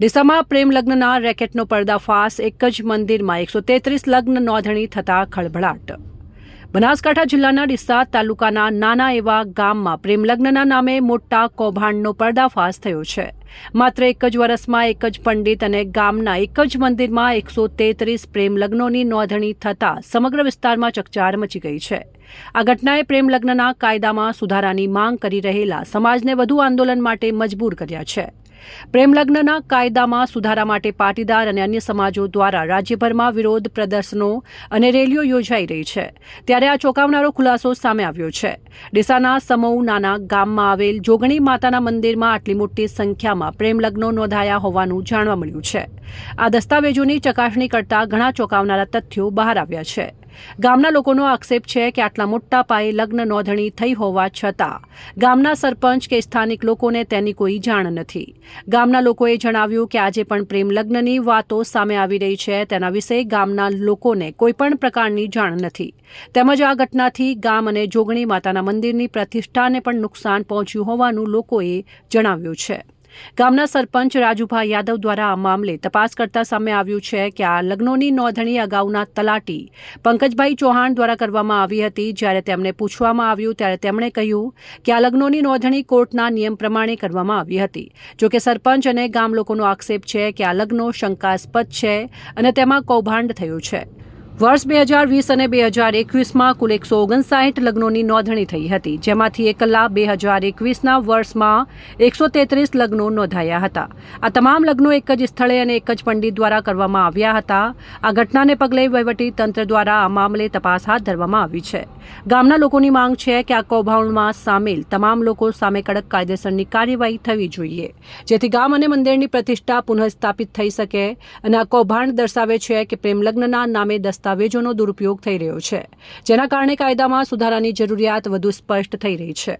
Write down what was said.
ડીસામાં પ્રેમ લગ્નના રેકેટનો પર્દાફાશ, એક જ મંદિરમાં એકસો તેત્રીસ લગ્ન નોંધણી થતા ખળભળાટ. બનાસકાંઠા જિલ્લાના ડીસા તાલુકાના નાના એવા ગામમાં પ્રેમ લગ્નના નામે મોટા કૌભાંડનો પર્દાફાશ થયો છે. માત્ર એક જ વર્ષમાં એક જ પંડિત અને ગામના એક જ મંદિરમાં એકસો તેત્રીસ પ્રેમ લગ્નોની નોંધણી થતાં સમગ્ર વિસ્તારમાં ચકચાર મચી ગઈ છે. આ ઘટનાએ પ્રેમ લગ્નના કાયદામાં સુધારાની માંગ કરી રહેલા સમાજને વધુ આંદોલન માટે મજબૂર કર્યા છે. પ્રેમ લગ્નના કાયદામાં સુધારા માટે પાટીદાર અને અન્ય સમાજો દ્વારા રાજ્યભરમાં વિરોધ પ્રદર્શનો અને રેલીઓ યોજાઈ રહી છે. ત્યારે આ ચોંકાવનારો ખુલાસો સામે આવ્યો છે. ડીસાના સમૌ નાના ગામમાં આવેલ જોગણી માતાના મંદિરમાં આટલી મોટી સંખ્યામાં પ્રેમ લગ્નો નોંધાયા હોવાનું જાણવા મળ્યું છે. આ દસ્તાવેજોની ચકાસણી કરતા ઘણા ચોંકાવનારા તથ્યો બહાર આવ્યા છે. ગામના લોકોનો આક્ષેપ છે કે આટલા મોટા પાયે લગ્ન નોંધણી થઈ હોવા છતાં ગામના સરપંચ કે સ્થાનિક લોકોને તેની કોઈ જાણ નથી. ગામના લોકોએ જણાવ્યું કે આજે પણ પ્રેમ લગ્નની વાતો સામે આવી રહી છે, તેના વિશે ગામના લોકોને કોઈ પણ પ્રકારની જાણ નથી. તેમજ આ ઘટનાથી ગામ અને જોગણી માતાના મંદિરની પ્રતિષ્ઠાને પણ નુકસાન પહોંચ્યું હોવાનું લોકોએ જણાવ્યું છે. ગામના સરપંચ રાજુભાઈ યાદવ દ્વારા આ મામલે તપાસ કરતા સામે આવ્યું છે કે આ લગ્નોની નોંધણી અગાઉના તલાટી પંકજભાઈ ચૌહાણ દ્વારા કરવામાં આવી હતી. જ્યારે તેમને પૂછવામાં આવ્યું, ત્યારે તેમણે કહ્યું કે આ લગ્નોની નોંધણી કોર્ટના નિયમ પ્રમાણે કરવામાં આવી હતી. જોકે સરપંચ અને ગામ લોકોનો આક્ષેપ છે કે આ લગ્નો શંકાસ્પદ છે અને તેમાં કૌભાંડ થયું છે. વર્ષ બે હજાર વીસ અને બે હજાર એકવીસમાં કુલ એકસો ઓગણસાઠ લગ્નોની નોંધણી થઈ હતી, જેમાંથી એક લાખ બે હજાર એકવીસના વર્ષમાં એકસો તેત્રીસ લગ્નો નોંધાયા હતા. આ તમામ લગ્નો એક જ સ્થળે અને એક જ પંડિત દ્વારા કરવામાં આવ્યા હતા. આ ઘટનાને પગલે વહીવટી તંત્ર દ્વારા આ મામલે તપાસ હાથ ધરવામાં આવી છે. ગામના લોકોની માંગ છે કે આ કૌભાંડમાં સામેલ તમામ લોકો સામે કડક કાયદેસરની કાર્યવાહી થવી જોઈએ, જેથી ગામ અને મંદિરની પ્રતિષ્ઠા પુનઃસ્થાપિત થઈ શકે અને આ કૌભાંડ દર્શાવે છે કે પ્રેમ લગ્નના નામે દસ્તાવેજોનો દુરુપયોગ થઈ રહ્યો છે, જેના કારણે કાયદામાં સુધારાની જરૂરિયાત વધુ સ્પષ્ટ થઈ રહી છે.